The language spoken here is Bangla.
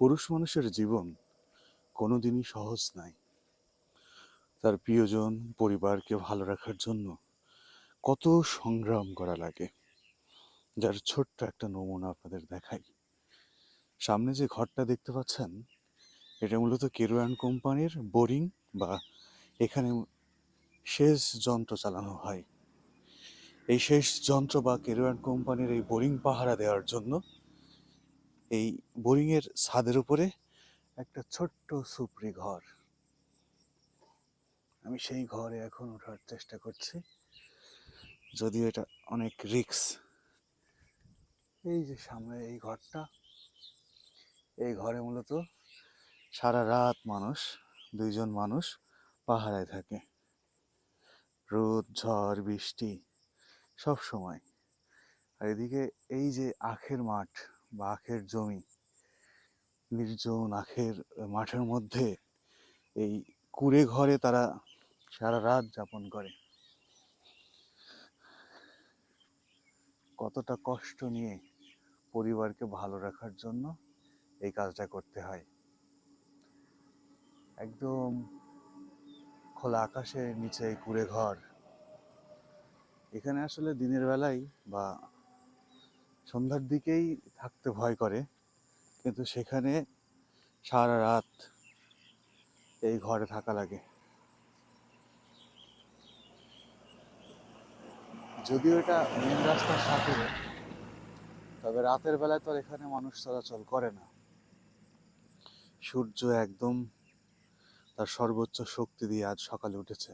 পুরুষ মানুষের জীবন কোনোদিনই সহজ নাই। তার প্রিয়জন, পরিবারকে ভালো রাখার জন্য কত সংগ্রাম করা লাগে, যার ছোট্ট একটা নমুনা আপনাদের দেখাই। সামনে যে ঘরটা দেখতে পাচ্ছেন, এটা মূলত কেরোয়ান কোম্পানির বোরিং বা এখানে সেচ যন্ত্র চালানো হয়। এই সেচ যন্ত্র বা কেরোয়ান কোম্পানির এই বোরিং পাহারা দেওয়ার জন্য এই বোরিংয়ের ছাদের উপরে একটা ছোট্ট সুপ্রি ঘর। আমি সেই ঘরে এখন ওঠার চেষ্টা করছি। যদিও এটা অনেক রিক্স। এই যে সামনে এই ঘরটা, এই ঘরে মূলত সারা রাত মানুষ, দুইজন মানুষ পাহারায় থাকে। রোদ, ঝড়, বৃষ্টি, সব সময়। আর এদিকে এই যে আখের মাঠ বা আখের জমি, নির্জন আখের মাঠের মধ্যে এই কুড়ে ঘরে তারা সারা রাত যাপন করে। কতটা কষ্ট নিয়ে পরিবারকে ভালো রাখার জন্য এই কাজটা করতে হয়। একদম খোলা আকাশের নিচে কুড়ে ঘর। এখানে আসলে দিনের বেলায় বা সন্ধ্যার দিকেই থাকতে ভয় করে। কিন্তু সেখানে সারা রাত এই ঘরে থাকা লাগে। যদিও এটা মেন রাস্তার সাথে, তবে রাতের বেলায় তো এখানে মানুষ চলাচল করে না। সূর্য একদম তার সর্বোচ্চ শক্তি দিয়ে আজ সকালে উঠেছে।